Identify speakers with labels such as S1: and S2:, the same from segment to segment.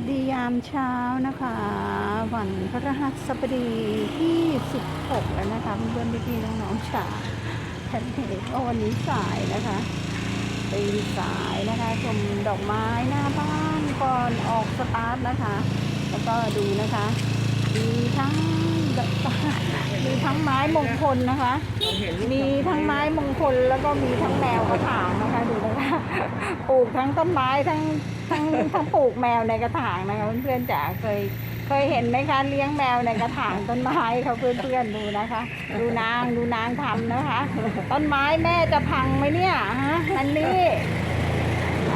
S1: วัสดียามเช้านะคะ วันพระรหัสบดีที่ 16 แล้วนะคะเพื่อนๆพี่ๆน้องๆชาแพนเค้กวันนี้สายนะคะตีสายนะคะชมดอกไม้หน้าบ้านก่อนออกสตาร์ทนะคะ แล้วก็ดูนะคะ มีทั้ง ดอกมีทั้งไม้มงคลนะคะ มีทั้งไม้มงคลแล้วก็มีทั้งแมวกระถางนะคะดูนะคะปลูกทั้งต้นไม้ทั้งทั้งทั้งปลูกแมวในกระถางนะคะเพื่อนๆจ๋าเคยเคยเห็นไหมคะเลี้ยงแมวในกระถางต้นไม้เขาเพื่อนๆดูนะคะ ดูนางดูนางทำนะคะ ต้นไม้แม่จะพังไหมเนี่ยฮะอันนี้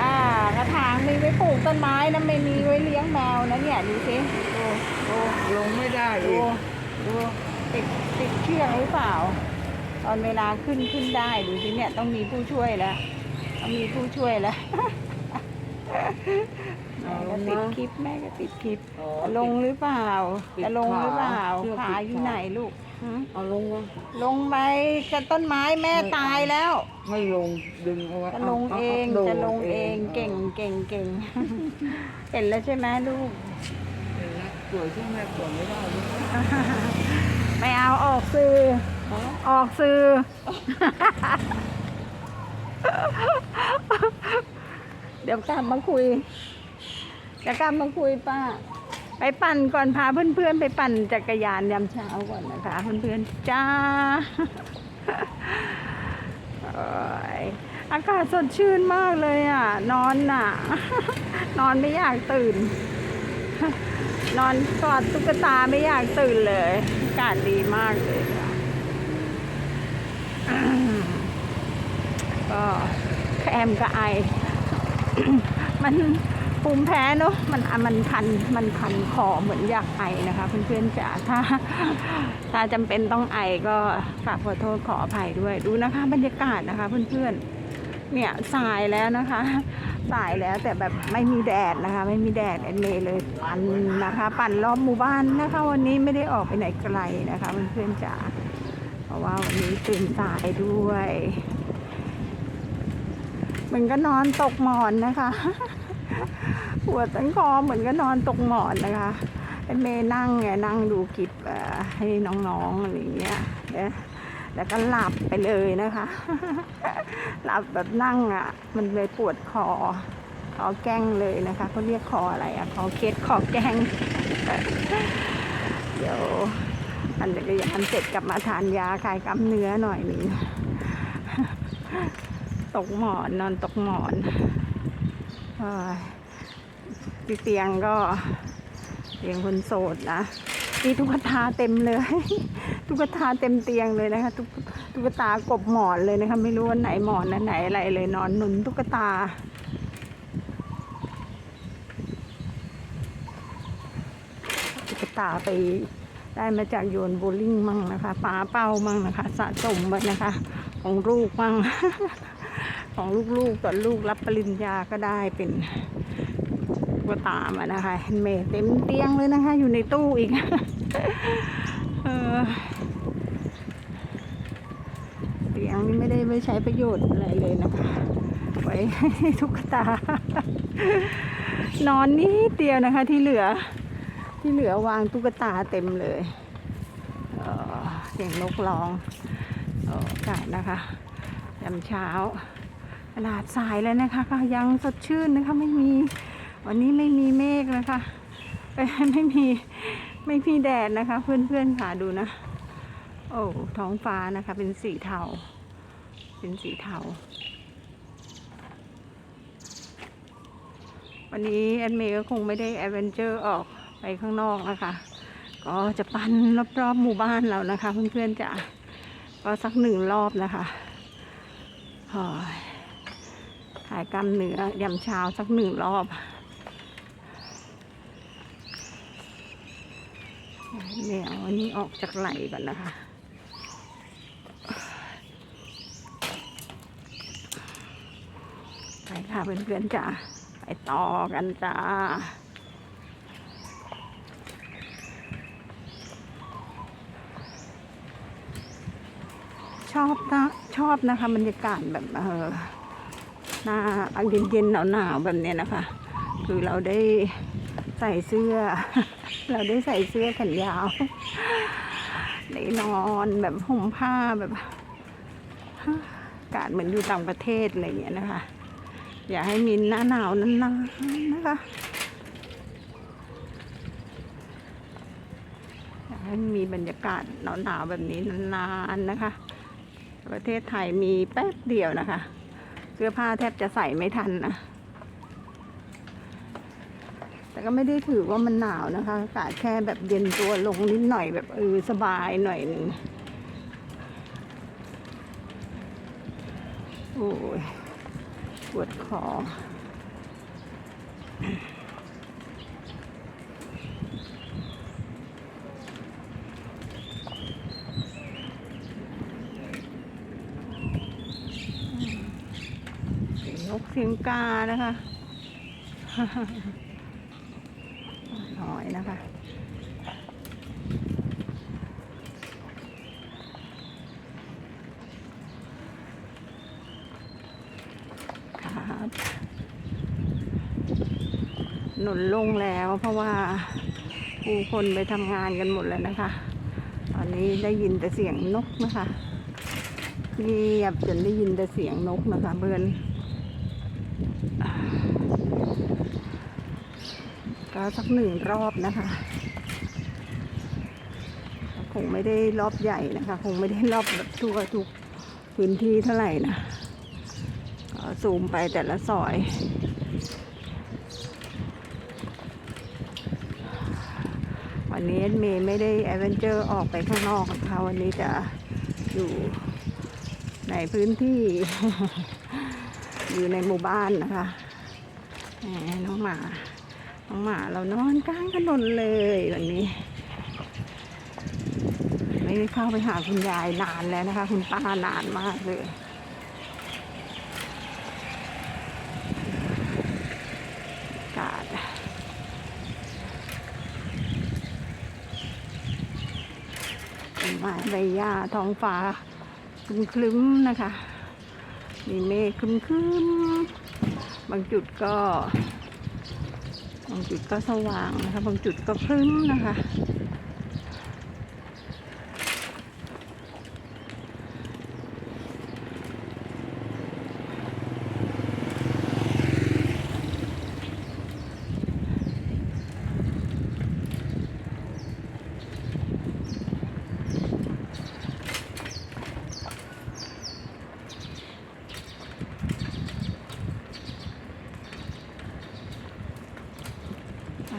S1: อ่ากระถางมีไว้ปลูกต้นไม้นะไม่มีไว้เลี้ยงแมวนะเนี่ยดูสิดูดู
S2: ลงไม่ได้
S1: ดู
S2: อีก
S1: ดูติดติดเชือกหรือเปล่า ตอนเวลาขึ้นขึ้นได้ดูสิเนี่ยต้องมีผู้ช่วยแล้วต้องมีผู้ช่วยแล้วแม่ก็ติดคลิปแม่ก็ติดคลิป
S2: อ๋อ
S1: ลงหรือเปล่า
S2: ติด
S1: จะลงหรือเปล่า
S2: ขาเชือก
S1: ขา
S2: ติด
S1: อยู่
S2: ขา
S1: ไหนลูกหือ
S2: เอาลงวะ
S1: ลงไปกับต้นไม้แม่ตายแล้ว
S2: ไม่ลงดึงเอาไว้
S1: จะลงาเองา
S2: โดด
S1: จะลงเองเก่งเก่งเก่งเห็นแล้วใช่ไหมลูก
S2: เห็นแล้วสวยที่แม่สวยไม่ได้เลย
S1: ไม่เอาออกสื่อ
S2: ฮะ
S1: ออกสื่อเดี๋ยวกลับมาคุยเดี๋ยวกลับมาคุยป้า ไปปั่นก่อนพาเพื่อนๆ ไปปั่นจักรยานยามเช้าก่อนนะคะ เพื่อนๆจ้าโอ้ยอากาศสดชื่นมากเลยอะ นอนน่ะ นอนไม่อยากตื่น นอนกอดตุ๊กตาไม่อยากตื่นเลยอากาศดีมากเลยก็แคมกับไอ มันภูมิแพ้เนอะมันอะมันคันมันคันคอเหมือนอยากไอนะคะเพื่อนๆจ๋าถ้า ถ้าจำเป็นต้องไอก็ฝากขอโทษขออภัยด้วย ดูนะคะ บรรยากาศนะคะเพื่อนๆ เนี่ยสายแล้วนะคะ สายแล้วแต่แบบไม่มีแดดนะคะ ไม่มีแดดเอ็นเมย์เลยปั่นนะคะ ปั่นรอบหมู่บ้านนะคะ วันนี้ไม่ได้ออกไปไหนไกลนะคะเพื่อนๆจ๋าเพราะว่าวันนี้ตื่นสายด้วยมันก็นอนตกหมอนนะคะปวดตั้งคอเหมือนก็นอนตกหมอนนะคะไอ้เมย์นั่งไงนั่งดูคลิปเอ่อให้น้องๆอะไรอย่างเงี้ยเนี่ย แล้วก็หลับไปเลยนะคะ หลับแบบนั่งอะ มันเลยปวดคอ คอแก้งเลยนะคะเขาเรียกคออะไรอะ คอเคสคอแก้ง เดี๋ยวปั่นจักรยานเสร็จกลับมาทานยาคลายกล้ามเนื้อหน่อยนึงตกหมอนนอนตกหมอนอเตียงก็เตียงคนโสดนะ มีตุ๊กตาเต็มเลย ตุ๊กตาเต็มเตียงเลยนะคะตุ๊กตุ๊กตากบหมอนเลยนะคะ ไม่รู้ว่าไหนหมอนนะไหนอะไรเลยนอนหนุนตุ๊กตาตุ๊กตาไปได้มาจากโยนโบว์ลิ่งมั่งนะคะปาเป้ามั่งนะคะ สะสมมานะคะ ของลูกมั่งของลูกๆตอนลูกรับปริญญาก็ได้เป็นตุ๊กตามานะคะเห็นเมเต็มเตียงเลยนะคะ อยู่ในตู้อีก เออเตียงนี่ไม่ได้ไม่ใช้ประโยชน์อะไรเลยนะคะ ไว้ให้ตุ๊กตา นอนนิดเดียวนะคะที่เหลือ ที่เหลือวางตุ๊กตาเต็มเลยเอ่อเสียงนกร้องเอ่ออากาศนะคะยามเช้าตลาดสายแล้วนะคะก็ยังสดชื่นนะคะไม่มี วันนี้ไม่มีเมฆนะคะไม่มี ไม่มีแดดนะคะ เพื่อนๆค่ะดูนะ โอ้ท้องฟ้านะคะ เป็นสีเทา เป็นสีเทา วันนี้แอดเมย์ก็คงไม่ได้แอดเวนเจอร์ออกไปข้างนอกนะคะ ก็จะปั่นรอบๆหมู่บ้านเรานะคะ เพื่อนๆจะก็สักหนึ่งรอบนะคะโอ้ยถ่ายกล้ามเนื้อยามเช้าสักหนึ่งรอบ เนี่ยเอาอันนี้ออกจากไหลก่อนนะคะ ไปค่ะเพื่อนๆจ้าไปต่อกันจ้าชอบนะชอบนะคะบรรยากาศแบบเออหน้าเย็นๆหนาวๆแบบนี้นะคะ คือเราได้ใส่เสื้อ เราได้ใส่เสื้อแขนยาวได้นอนแบบห่มผ้าแบบอากาศเหมือนอยู่ต่างประเทศอะไรอย่างเงี้ยนะคะ อยากให้มีหน้าหนาวนานๆนะคะอยากให้มีบรรยากาศหนาวๆแบบนี้นานๆนะคะ ประเทศไทยมีแป๊บเดียวนะคะ เสื้อผ้าแทบจะใส่ไม่ทันนะ แต่ก็ไม่ได้ถือว่ามันหนาวนะคะอากาศแค่แบบเย็นตัวลงนิดหน่อยแบบเออสบายหน่อยหนึ่งโอ้ยปวดคอเสียงนกเสียงกานะคะ อยนะคะ ครับหนุนลงแล้วเพราะว่าผู้คนไปทำงานกันหมดแล้วนะคะ ตอนนี้ได้ยินแต่เสียงนกนะคะเงียบจนได้ยินแต่เสียงนกนะคะเบือน ก็สักหนึ่งรอบนะคะคงไม่ได้รอบใหญ่นะคะ คงไม่ได้รอบแบบทั่วทุกพื้นที่เท่าไหร่นะก็ซูมไปแต่ละซอย วันนี้เมย์ไม่ได้แอดเวนเจอร์ออกไปข้างนอกนะคะวันนี้จะอยู่ในพื้นที่ อยู่ในหมู่บ้านนะคะน้องหมา น้องหมาเรานอนกลางถนนเลยวันนี้ ไม่ได้เข้าไปหาคุณยายนานแล้วนะคะ คุณป้านานมากเลยอากาศไม้ใบหญ้าท้องฟ้าครึ้มคลึ้มๆนะคะ มีเมฆครึ้มครึ้มๆบางจุดก็ บางจุดก็สว่างนะคะ บางจุดก็ครึ้มนะคะ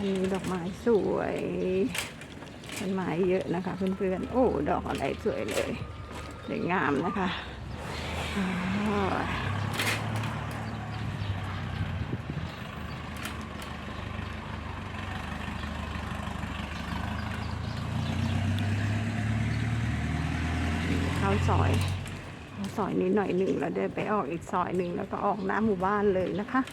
S1: อันนี้ดอกไม้สวยต้นไม้เยอะนะคะ เพื่อนๆ โอ้ ดอกอะไรสวยเลยสวยงามนะคะอ้าวซอยข้าซอยนี้หน่อยหนึ่งแล้วเดินไปออกอีกซอยหนึ่งแล้วก็ออกหน้าหมู่บ้านเลยนะคะ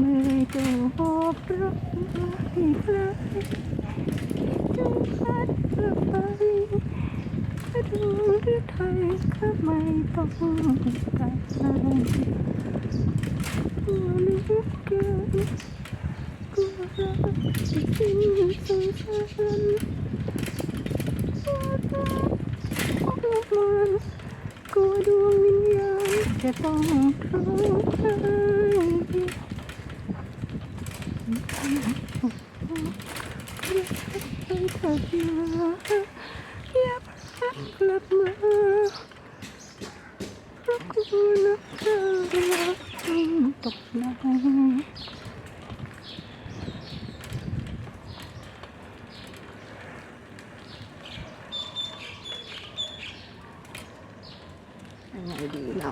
S1: ไม่จะหอบรักมาให้ใครจะพัดกลับไปถ้าดวงหรือ ไทยก็ไม่ต้องการกลัวลือเกินกลัวรักจะทิ้งสงสารกลัวรักออกมากลัวดวงวิญญาณจะต้องร้องไห้ไปเถิดนะอย่าพักกลับมาเพราะกูนักเธอ รักต้องตกน้ำยังไงดีเรา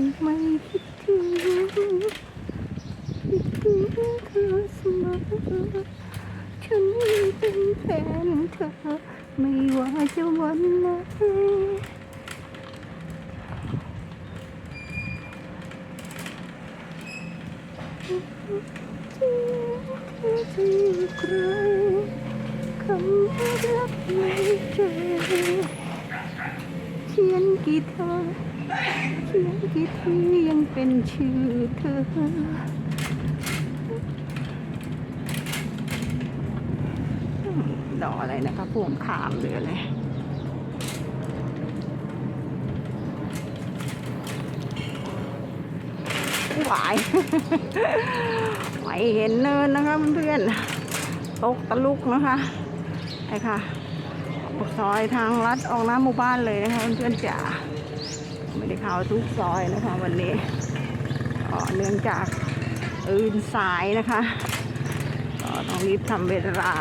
S1: งไม่คิดถึงคิดถึงเธอ อฉันเป็นแฟนเธอ ไม่ว่าจะวันไหนที่เธอจะอยู่ไกลคำว่ารักไม่เจอเขียนกี่เธอเขียนกี่ทียังเป็นชื่อเธอ ดอกอะไรนะคะพวงขามหรืออะไรหวายไม่เห็นเนินนะคะเพื่อนๆตกตะลุกนะคะไอ้ค่ะซอยทางลัดออกหน้าหมู่บ้านเลยนะคะเพื่อนๆจ๋าไม่ได้เข้าทุกซอยนะคะ วันนี้ก็เนื่องจากอื่นสายนะคะก็ต้องรีบทำเวลา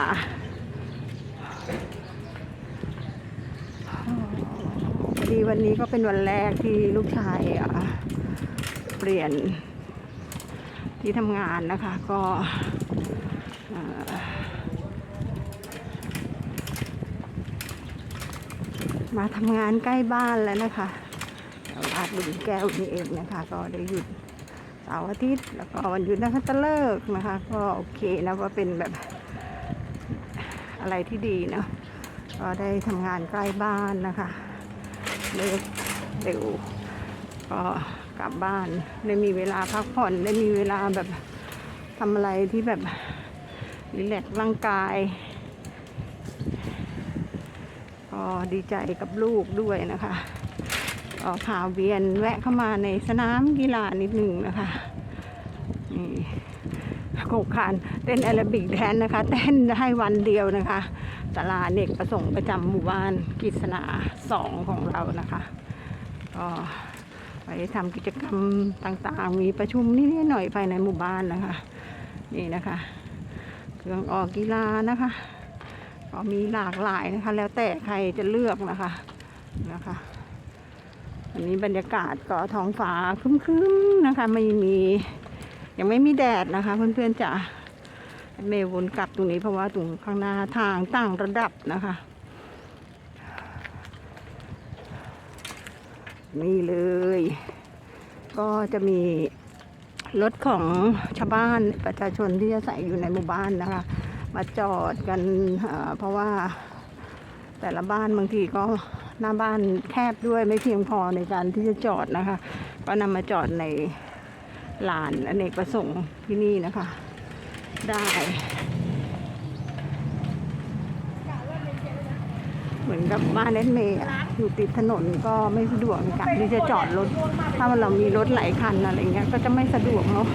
S1: พอ ดีวันนี้ก็เป็นวันแรกที่ลูกชายเปลี่ยนที่ทำงานนะคะ ก็มาทำงานใกล้บ้านแล้วนะคะลาดบุญแก้วนี่เองนะคะ ก็ได้หยุดเสาร์อาทิตย์ แล้วก็วันหยุดนะคะจะเลิกนะคะ ก็โอเคนะว่าเป็นแบบอะไรที่ดีเนาะก็ได้ทำงานใกล้บ้านนะคะ เลิกเร็วก็กลับบ้านได้มีเวลาพักผ่อนได้มีเวลาแบบทำอะไรที่แบบรีแลกซ์ร่างกายก็ดีใจกับลูกด้วยนะคะก็พาเวียนแวะเข้ามาในสนามกีฬานิดหนึ่งนะคะนี่โครงการเต้นแอโรบิกแดนนะคะ เต้นได้วันเดียวนะคะ ศาลาเนกประสงค์ประจำหมู่บ้านกิษณาสองของเรานะคะก็ไปทำกิจกรรมต่างๆ มีประชุมนิดๆหน่อยๆภายในหมู่บ้านนะคะ นี่นะคะ เครื่องออกกีฬานะคะ ก็มีหลากหลายนะคะ แล้วแต่ใครจะเลือกนะคะนะคะวันนี้บรรยากาศก็ท้องฟ้าครึ้มๆนะคะ ไม่มียังไม่มีแดดนะคะ เพื่อนๆจ๋า เมย์วนกลับตรงนี้เพราะว่าตรงข้างหน้าทางต่างระดับนะคะ นี่เลย ก็จะมีรถของชาวบ้านประชาชนที่อาศัยอยู่ในหมู่บ้านนะคะ มาจอดกันเอ่อเพราะว่าแต่ละบ้านบางทีก็หน้าบ้านแคบด้วยไม่เพียงพอในการที่จะจอดนะคะ ก็นำมาจอดในลานอเนกประสงค์ที่นี่นะคะ ได้ เหมือนกับบ้านเอสเมย์อยู่ติดถนนก็ไม่สะดวกในการที่จะจอดรถ ถ้าเรามีรถหลายคันอะไรเงี้ยก็จะไม่สะดวกเนาะ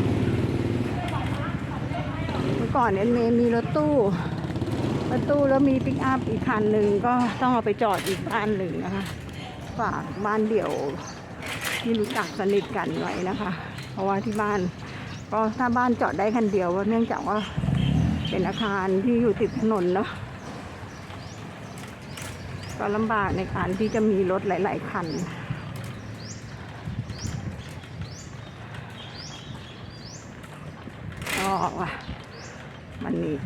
S1: เมื่อก่อนเอสเมย์มีรถตู้รถตู้แล้วมีปิกอัพอีกคันหนึ่งก็ต้องเอาไปจอดอีกบ้านหนึ่งนะคะฝากบ้านเดี่ยวที่รู้จักสนิทกันไว้นะคะ เพราะว่าที่บ้าน ก็ถ้าบ้านจอดได้คันเดียวว่าเนื่องจากว่าเป็นอาคารที่อยู่ติดถนนเนาะก็ลำบากในการที่จะมีรถหลาย ๆ คัน ก็มันนี้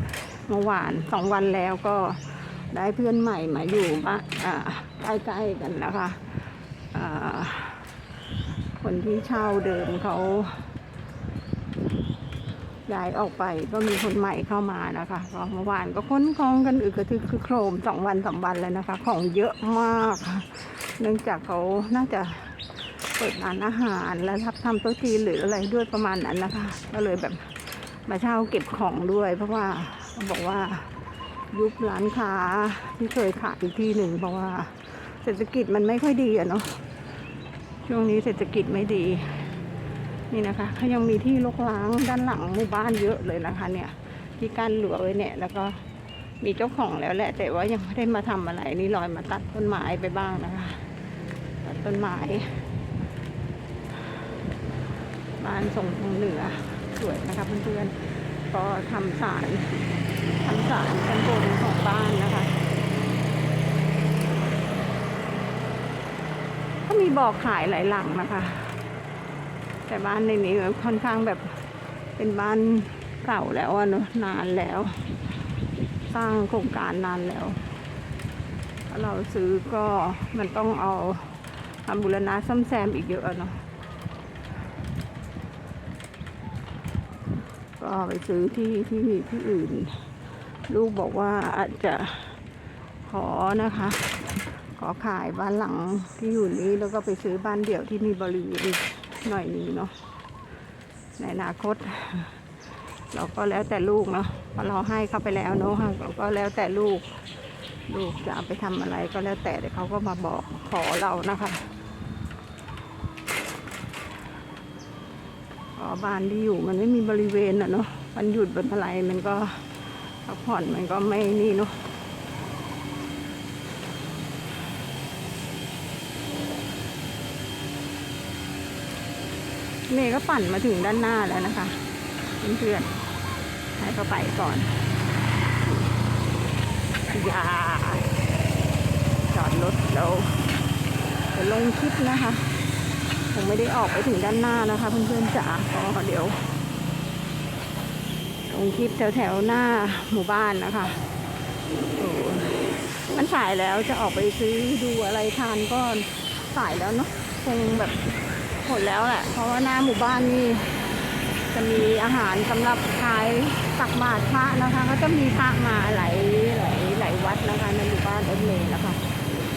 S1: เมื่อวานสองวันแล้วก็ได้เพื่อนใหม่มาอยู่บ้านใกล้ ๆ กันนะคะคนที่เช่าเดิมเขา ย้ายออกไปก็มีคนใหม่เข้ามานะคะก็เมื่อวานก็ค้นของกันอึกระทึกคือโครมสองวันสามวันแล้วนะคะ ของเยอะมาก เนื่องจากเขาน่าจะเปิดร้านอาหารและทับทำโต๊ะจีนหรืออะไรด้วยประมาณนั้นนะคะ ก็เลยแบบมาเช่าเก็บของด้วย เพราะว่าเขาบอกว่ายุบร้านค้าที่เคยขายอีกที่หนึ่งเพราะว่าเศรษฐกิจมันไม่ค่อยดีอะเนาะช่วงนี้เศรษฐกิจไม่ดี นี่นะคะเขายังมีที่ลกล้างด้านหลังหมู่บ้านเยอะเลยนะคะเนี่ย ที่กั้นหลัวไว้เนี่ย แล้วก็มีเจ้าของแล้วแหละ แต่ว่ายังไม่ได้มาทำอะไรนี่ลอยมาตัดต้นไม้ไปบ้างนะคะตัดต้นไม้บ้านทรงทางเหนือสวยนะคะเพื่อนๆก็ทำสารทำสารชั้นบนของบ้านนะคะก็มีบ่อขายหลายหลังนะคะ แต่บ้านในนี้ค่อนข้างแบบเป็นบ้านเก่าแล้วอะเนอะนานแล้ว สร้างโครงการนานแล้วถ้าเราซื้อก็มันต้องเอาทำบุรณะซ่อมแซมอีกเยอะเนาะก็ไปซื้อที่ที่ที่อื่น ลูกบอกว่าอาจจะขอนะคะ ขอขายบ้านหลังที่อยู่นี้แล้วก็ไปซื้อบ้านเดี่ยวที่มีบริเวณ หน่อยนึงเนาะในอนาคต เราก็แล้วแต่ลูกเนาะเพราะเราให้เขาไปแล้วเนาะเราก็แล้วแต่ลูก ลูกจะเอาไปทำอะไรก็แล้วแต่เดี๋ยวเขาก็มาบอกขอเรานะคะขอบ้านที่อยู่มันไม่มีบริเวณอะเนาะมันหยุดบนอะไรมันก็พักผ่อนมันก็ไม่นี่เนาะ เมย์ก็ปั่นมาถึงด้านหน้าแล้วนะคะเพื่อนๆให้เขาไปก่อนอย่าจอดรถแล้วเดี๋ยวลงคลิปนะคะผมไม่ได้ออกไปถึงด้านหน้านะคะ เพื่อนๆจ๋าก็เดี๋ยวลงคลิปแถวๆหน้าหมู่บ้านนะคะโอ้มันสายแล้วจะออกไปซื้อดูอะไรทานก็สายแล้วเนาะคงแบบ หมดแล้วแหละ เพราะว่าหน้าหมู่บ้านนี่จะมีอาหารสำหรับขายตักบาตรพระนะคะ ก็จะมีพระมาหลายหลายหลายวัดนะคะในหมู่บ้านเอ็มเมย์นะคะ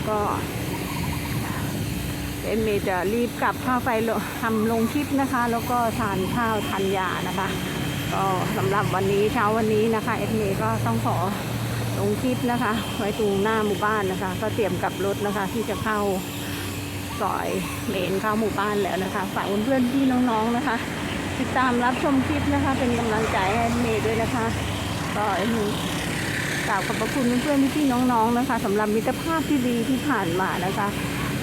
S1: ก็เอ็มเมย์จะรีบกลับเข้าไปลงทำลงคลิปนะคะ แล้วก็ทานข้าวทานยานะคะ ก็สำหรับวันนี้เช้าวันนี้นะคะเอ็มเมย์ก็ต้องขอลงคลิปนะคะ ไว้ตรงหน้าหมู่บ้านนะคะ ก็เตรียมกลับรถนะคะที่จะเข้า ซอยเมนเข้าหมู่บ้านแล้วนะคะ ฝากเพื่อนๆพี่น้องๆนะคะ ติดตามรับชมคลิปนะคะ เป็นกำลังใจให้เมย์ด้วยนะคะก็เอ็มกล่าวขอบพระคุณเพื่อนๆพี่ๆน้องๆนะคะสำหรับมิตรภาพที่ดีที่ผ่านมานะคะ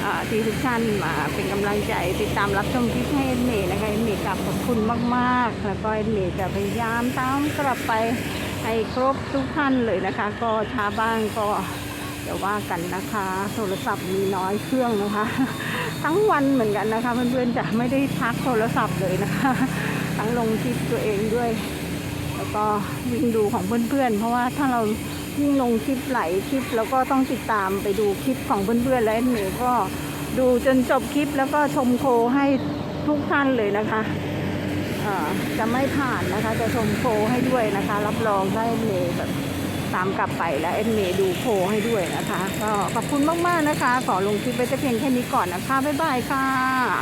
S1: อ่าที่ทุกท่านมาเป็นกำลังใจติดตามรับชมคลิปให้เอ็มเมย์นะคะเอ็มเมย์กราบขอบคุณมากๆ แล้วก็เอ็มเมย์จะพยายามตามกลับไปให้ครบทุกท่านเลยนะคะ ก็ช้าบ้างก็ เดี๋ยวว่ากันนะคะ โทรศัพท์มีน้อยเครื่องนะคะ ทั้งวันเหมือนกันนะคะเพื่อนๆจะไม่ได้พักโทรศัพท์เลยนะคะ ทั้งลงคลิปตัวเองด้วย แล้วก็วิ่งดูของเพื่อนๆ เพราะว่าถ้าเราวิ่งลงคลิปไหลคลิป แล้วก็ต้องติดตามไปดูคลิปของเพื่อนๆและหนูก็ดูจนจบคลิปแล้วก็ชมโคให้ทุกท่านเลยนะคะจะไม่ผ่านนะคะ จะชมโคให้ด้วยนะคะ รับรองได้เมย์แบบ ตามกลับไปและเอ็นเมดูโพให้ด้วยนะคะ ก็ขอบคุณมากๆนะคะ ขอลงคลิปไว้แต่เพียงแค่นี้ก่อนนะคะ บ๊ายบายค่ะ